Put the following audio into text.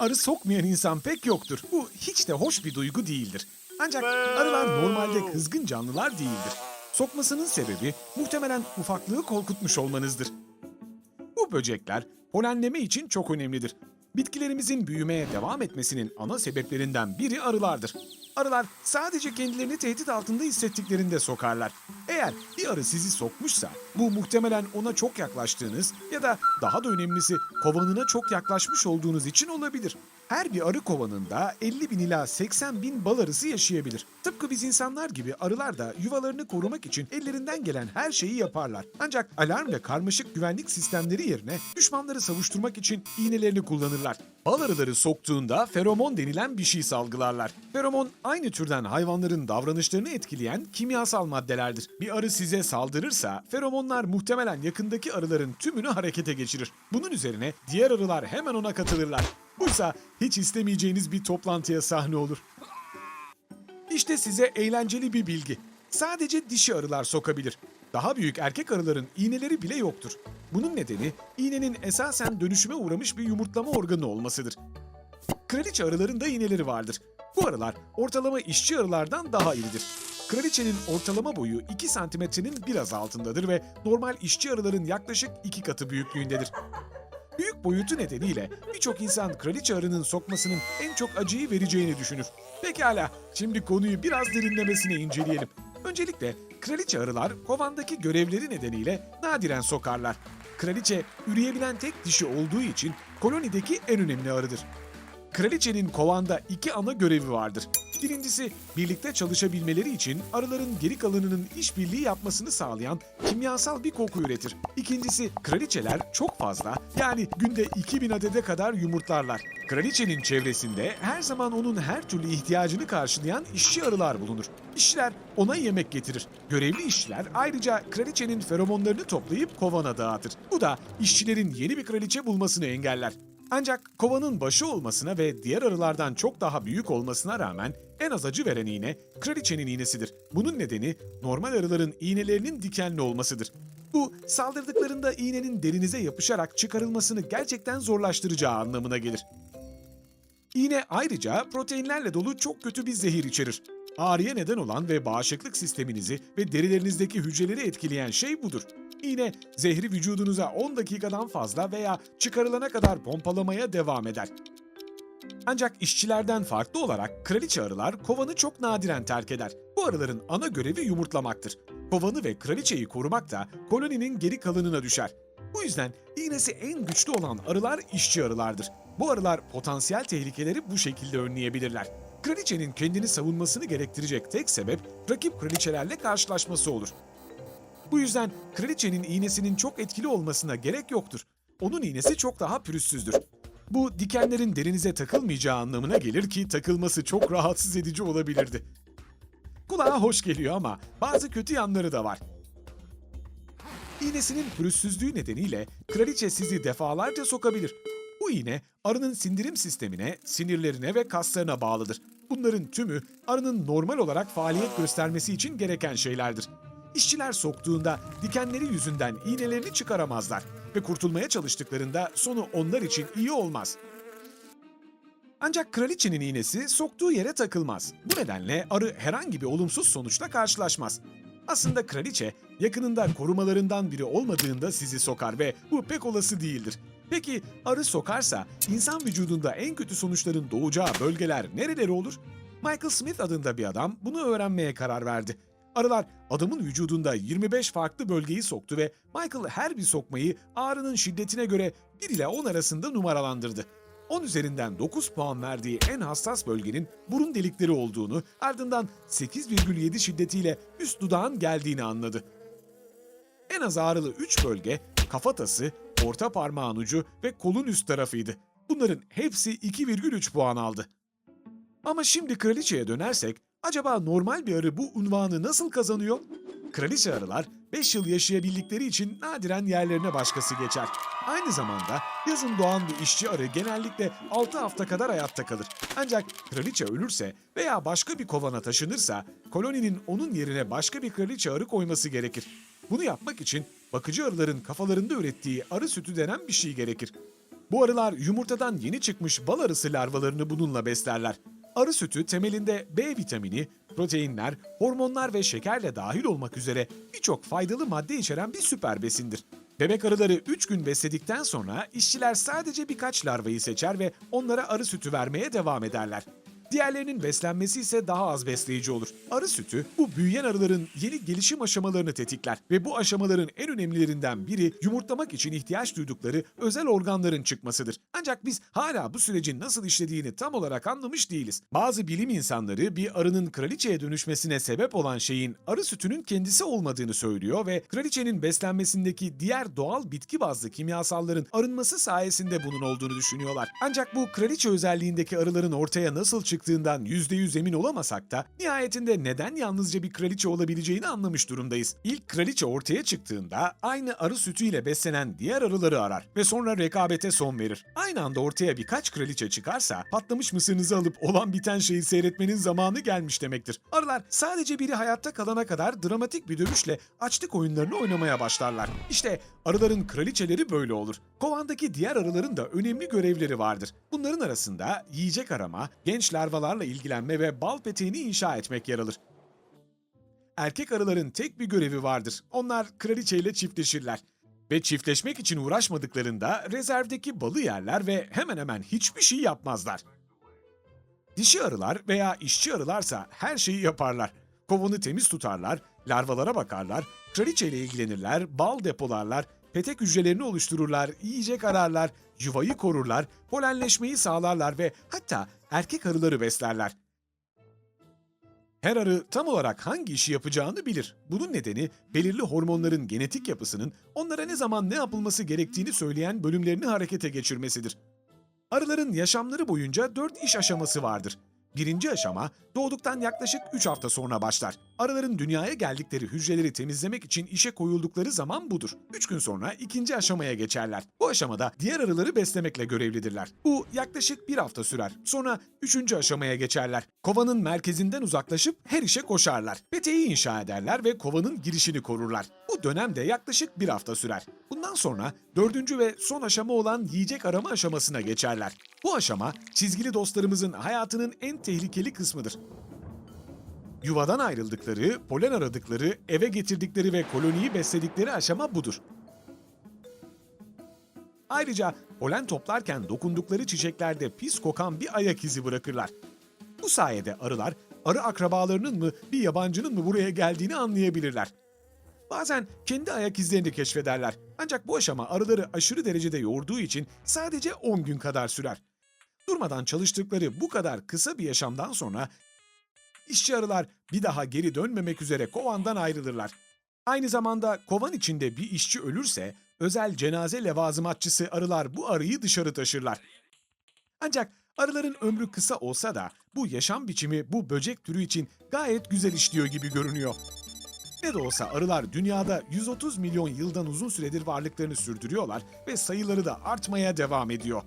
arı sokmayan insan pek yoktur. Bu hiç de hoş bir duygu değildir. Ancak arılar normalde kızgın canlılar değildir. Sokmasının sebebi muhtemelen ufaklığı korkutmuş olmanızdır. Bu böcekler polenleme için çok önemlidir. Bitkilerimizin büyümeye devam etmesinin ana sebeplerinden biri arılardır. Arılar sadece kendilerini tehdit altında hissettiklerinde sokarlar. Eğer bir arı sizi sokmuşsa bu muhtemelen ona çok yaklaştığınız ya da daha da önemlisi kovanına çok yaklaşmış olduğunuz için olabilir. Her bir arı kovanında 50 bin ila 80 bin bal arısı yaşayabilir. Tıpkı biz insanlar gibi arılar da yuvalarını korumak için ellerinden gelen her şeyi yaparlar. Ancak alarm ve karmaşık güvenlik sistemleri yerine düşmanları savuşturmak için iğnelerini kullanırlar. Bal arıları soktuğunda feromon denilen bir şey salgılarlar. Feromon aynı türden hayvanların davranışlarını etkileyen kimyasal maddelerdir. Bir arı size saldırırsa feromonlar muhtemelen yakındaki arıların tümünü harekete geçirir. Bunun üzerine diğer arılar hemen ona katılırlar. Buysa hiç istemeyeceğiniz bir toplantıya sahne olur. İşte size eğlenceli bir bilgi. Sadece dişi arılar sokabilir. Daha büyük erkek arıların iğneleri bile yoktur. Bunun nedeni iğnenin esasen dönüşüme uğramış bir yumurtlama organı olmasıdır. Kraliçe arıların da iğneleri vardır. Bu arılar ortalama işçi arılardan daha iridir. Kraliçenin ortalama boyu 2 santimetrenin biraz altındadır ve normal işçi arıların yaklaşık 2 katı büyüklüğündedir. Büyük boyutu nedeniyle birçok insan kraliçe arının sokmasının en çok acıyı vereceğini düşünür. Pekala, şimdi konuyu biraz derinlemesine inceleyelim. Öncelikle kraliçe arılar kovandaki görevleri nedeniyle nadiren sokarlar. Kraliçe üreyebilen tek dişi olduğu için kolonideki en önemli arıdır. Kraliçenin kovanda iki ana görevi vardır. Birincisi birlikte çalışabilmeleri için arıların geri kalanının işbirliği yapmasını sağlayan kimyasal bir koku üretir. İkincisi kraliçeler çok fazla yani günde 2000 adede kadar yumurtlarlar. Kraliçenin çevresinde her zaman onun her türlü ihtiyacını karşılayan işçi arılar bulunur. İşçiler ona yemek getirir. Görevli işçiler ayrıca kraliçenin feromonlarını toplayıp kovana dağıtır. Bu da işçilerin yeni bir kraliçe bulmasını engeller. Ancak kovanın başı olmasına ve diğer arılardan çok daha büyük olmasına rağmen en az acı veren iğne kraliçenin iğnesidir. Bunun nedeni normal arıların iğnelerinin dikenli olmasıdır. Bu saldırdıklarında iğnenin derinize yapışarak çıkarılmasını gerçekten zorlaştıracağı anlamına gelir. İğne ayrıca proteinlerle dolu çok kötü bir zehir içerir. Ağrıya neden olan ve bağışıklık sisteminizi ve derilerinizdeki hücreleri etkileyen şey budur. İğne zehri vücudunuza 10 dakikadan fazla veya çıkarılana kadar pompalamaya devam eder. Ancak işçilerden farklı olarak kraliçe arılar kovanı çok nadiren terk eder. Bu arıların ana görevi yumurtlamaktır. Kovanı ve kraliçeyi korumak da koloninin geri kalanına düşer. Bu yüzden iğnesi en güçlü olan arılar işçi arılardır. Bu arılar potansiyel tehlikeleri bu şekilde önleyebilirler. Kraliçenin kendini savunmasını gerektirecek tek sebep rakip kraliçelerle karşılaşması olur. Bu yüzden kraliçenin iğnesinin çok etkili olmasına gerek yoktur. Onun iğnesi çok daha pürüzsüzdür. Bu dikenlerin derinize takılmayacağı anlamına gelir ki takılması çok rahatsız edici olabilirdi. Kulağa hoş geliyor ama bazı kötü yanları da var. İğnesinin pürüzsüzlüğü nedeniyle kraliçe sizi defalarca sokabilir. Bu iğne arının sindirim sistemine, sinirlerine ve kaslarına bağlıdır. Bunların tümü arının normal olarak faaliyet göstermesi için gereken şeylerdir. İşçiler soktuğunda dikenleri yüzünden iğnelerini çıkaramazlar ve kurtulmaya çalıştıklarında sonu onlar için iyi olmaz. Ancak kraliçenin iğnesi soktuğu yere takılmaz. Bu nedenle arı herhangi bir olumsuz sonuçla karşılaşmaz. Aslında kraliçe yakınında korumalarından biri olmadığında sizi sokar ve bu pek olası değildir. Peki arı sokarsa insan vücudunda en kötü sonuçların doğacağı bölgeler nereleri olur? Michael Smith adında bir adam bunu öğrenmeye karar verdi. Arılar adamın vücudunda 25 farklı bölgeyi soktu ve Michael her bir sokmayı ağrının şiddetine göre 1 ile 10 arasında numaralandırdı. 10 üzerinden 9 puan verdiği en hassas bölgenin burun delikleri olduğunu, ardından 8,7 şiddetiyle üst dudağın geldiğini anladı. En az ağrılı 3 bölge kafatası, orta parmağın ucu ve kolun üst tarafıydı. Bunların hepsi 2,3 puan aldı. Ama şimdi kraliçeye dönersek, acaba normal bir arı bu unvanı nasıl kazanıyor? Kraliçe arılar 5 yıl yaşayabildikleri için nadiren yerlerine başkası geçer. Aynı zamanda yazın doğan bir işçi arı genellikle 6 hafta kadar hayatta kalır. Ancak kraliçe ölürse veya başka bir kovana taşınırsa koloninin onun yerine başka bir kraliçe arı koyması gerekir. Bunu yapmak için bakıcı arıların kafalarında ürettiği arı sütü denen bir şey gerekir. Bu arılar yumurtadan yeni çıkmış bal arısı larvalarını bununla beslerler. Arı sütü temelinde B vitamini, proteinler, hormonlar ve şekerle dahil olmak üzere birçok faydalı madde içeren bir süper besindir. Bebek arıları 3 gün besledikten sonra işçiler sadece birkaç larvayı seçer ve onlara arı sütü vermeye devam ederler. Diğerlerinin beslenmesi ise daha az besleyici olur. Arı sütü bu büyüyen arıların yeni gelişim aşamalarını tetikler ve bu aşamaların en önemlilerinden biri yumurtlamak için ihtiyaç duydukları özel organların çıkmasıdır. Ancak biz hala bu sürecin nasıl işlediğini tam olarak anlamış değiliz. Bazı bilim insanları bir arının kraliçeye dönüşmesine sebep olan şeyin arı sütünün kendisi olmadığını söylüyor ve kraliçenin beslenmesindeki diğer doğal bitki bazlı kimyasalların arınması sayesinde bunun olduğunu düşünüyorlar. Ancak bu kraliçe özelliğindeki arıların ortaya nasıl çıktığından %100 emin olamasak da nihayetinde neden yalnızca bir kraliçe olabileceğini anlamış durumdayız. İlk kraliçe ortaya çıktığında aynı arı sütüyle beslenen diğer arıları arar ve sonra rekabete son verir. Aynı anda ortaya birkaç kraliçe çıkarsa patlamış mısırınızı alıp olan biten şeyi seyretmenin zamanı gelmiş demektir. Arılar sadece biri hayatta kalana kadar dramatik bir dövüşle açlık oyunlarını oynamaya başlarlar. İşte arıların kraliçeleri böyle olur. Kovandaki diğer arıların da önemli görevleri vardır. Bunların arasında yiyecek arama, genç larvalarla ilgilenme ve bal peteğini inşa etmek yer alır. Erkek arıların tek bir görevi vardır. Onlar kraliçeyle çiftleşirler. Ve çiftleşmek için uğraşmadıklarında rezervdeki balı yerler ve hemen hemen hiçbir şey yapmazlar. Dişi arılar veya işçi arılarsa her şeyi yaparlar. Kovanı temiz tutarlar, larvalara bakarlar, kraliçeyle ilgilenirler, bal depolarlar, petek hücrelerini oluştururlar, yiyecek ararlar, yuvayı korurlar, polenleşmeyi sağlarlar ve hatta erkek arıları beslerler. Her arı tam olarak hangi işi yapacağını bilir. Bunun nedeni belirli hormonların genetik yapısının onlara ne zaman ne yapılması gerektiğini söyleyen bölümlerini harekete geçirmesidir. Arıların yaşamları boyunca 4 iş aşaması vardır. Birinci aşama doğduktan yaklaşık 3 hafta sonra başlar. Arıların dünyaya geldikleri hücreleri temizlemek için işe koyuldukları zaman budur. 3 gün sonra ikinci aşamaya geçerler. Bu aşamada diğer arıları beslemekle görevlidirler. Bu yaklaşık bir hafta sürer. Sonra üçüncü aşamaya geçerler. Kovanın merkezinden uzaklaşıp her işe koşarlar. Peteği inşa ederler ve kovanın girişini korurlar. Bu dönem de yaklaşık bir hafta sürer. Bundan sonra dördüncü ve son aşama olan yiyecek arama aşamasına geçerler. Bu aşama çizgili dostlarımızın hayatının en tehlikeli kısmıdır. Yuvadan ayrıldıkları, polen aradıkları, eve getirdikleri ve koloniyi besledikleri aşama budur. Ayrıca polen toplarken dokundukları çiçeklerde pis kokan bir ayak izi bırakırlar. Bu sayede arılar, arı akrabalarının mı bir yabancının mı buraya geldiğini anlayabilirler. Bazen kendi ayak izlerini keşfederler. Ancak bu aşama arıları aşırı derecede yorduğu için sadece 10 gün kadar sürer. Durmadan çalıştıkları bu kadar kısa bir yaşamdan sonra işçi arılar bir daha geri dönmemek üzere kovandan ayrılırlar. Aynı zamanda kovan içinde bir işçi ölürse özel cenaze levazımatçısı arılar bu arıyı dışarı taşırlar. Ancak arıların ömrü kısa olsa da bu yaşam biçimi bu böcek türü için gayet güzel işliyor gibi görünüyor. Ne de olsa arılar dünyada 130 milyon yıldan uzun süredir varlıklarını sürdürüyorlar ve sayıları da artmaya devam ediyor.